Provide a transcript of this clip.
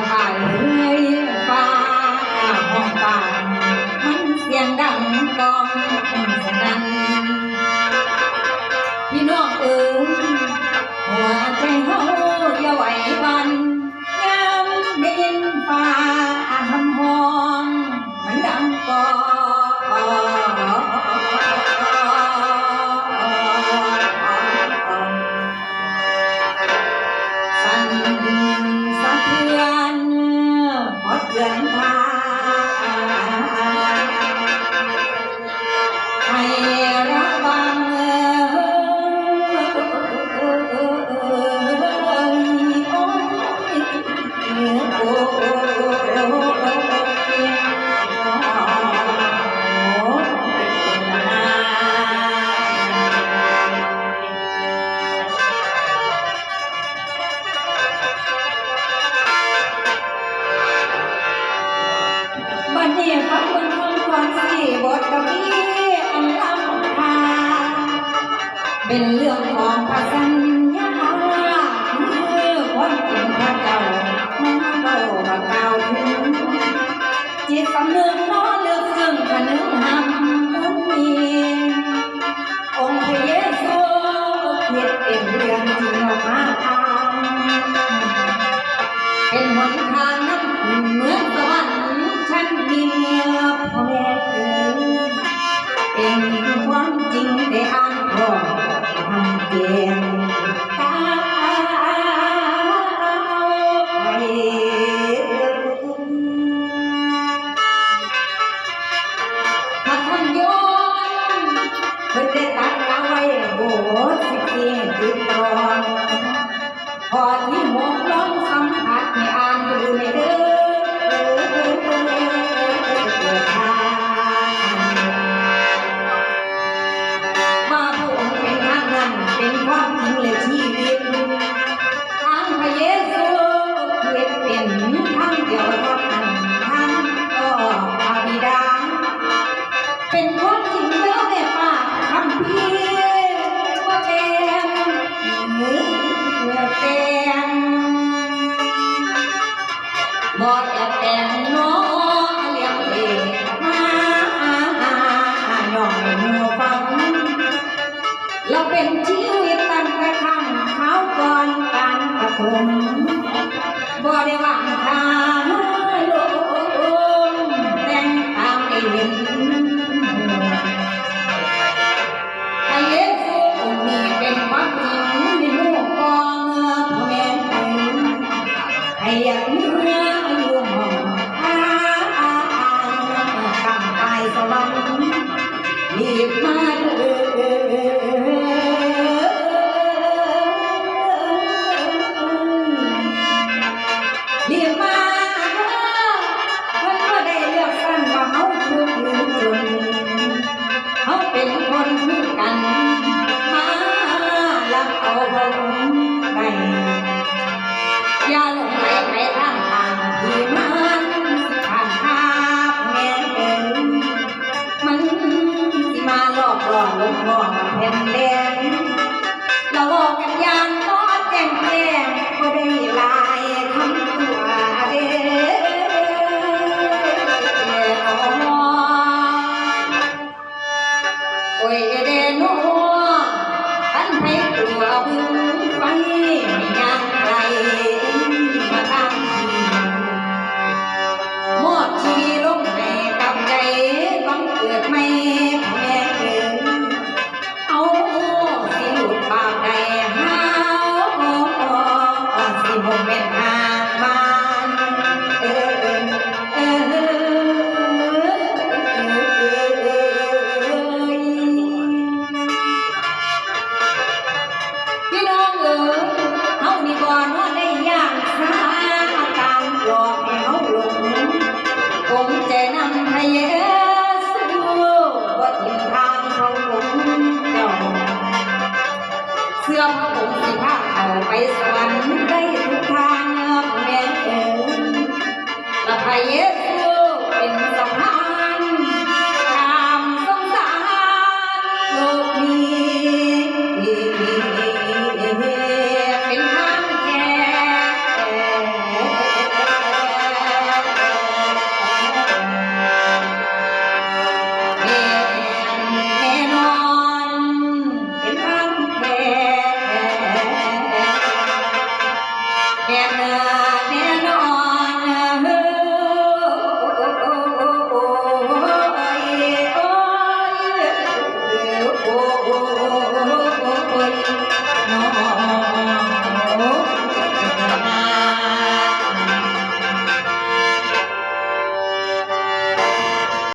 Bye. Adam. เป็นเรื่องของพระสัญญาคือคนถึงพระเจ้ามันเก่าพเก่าจิตสำนึกน้อเลือกซึ่งผนึก ให้ตัวบืนไปยังไกลมาทำหมดชีลงในกับใจต้องเกิดไม่ เสื่อมพรงสิพาเอาไปสวรรค์ได้ทุกทางเงือแม่เอ๋ละพายเ Oh,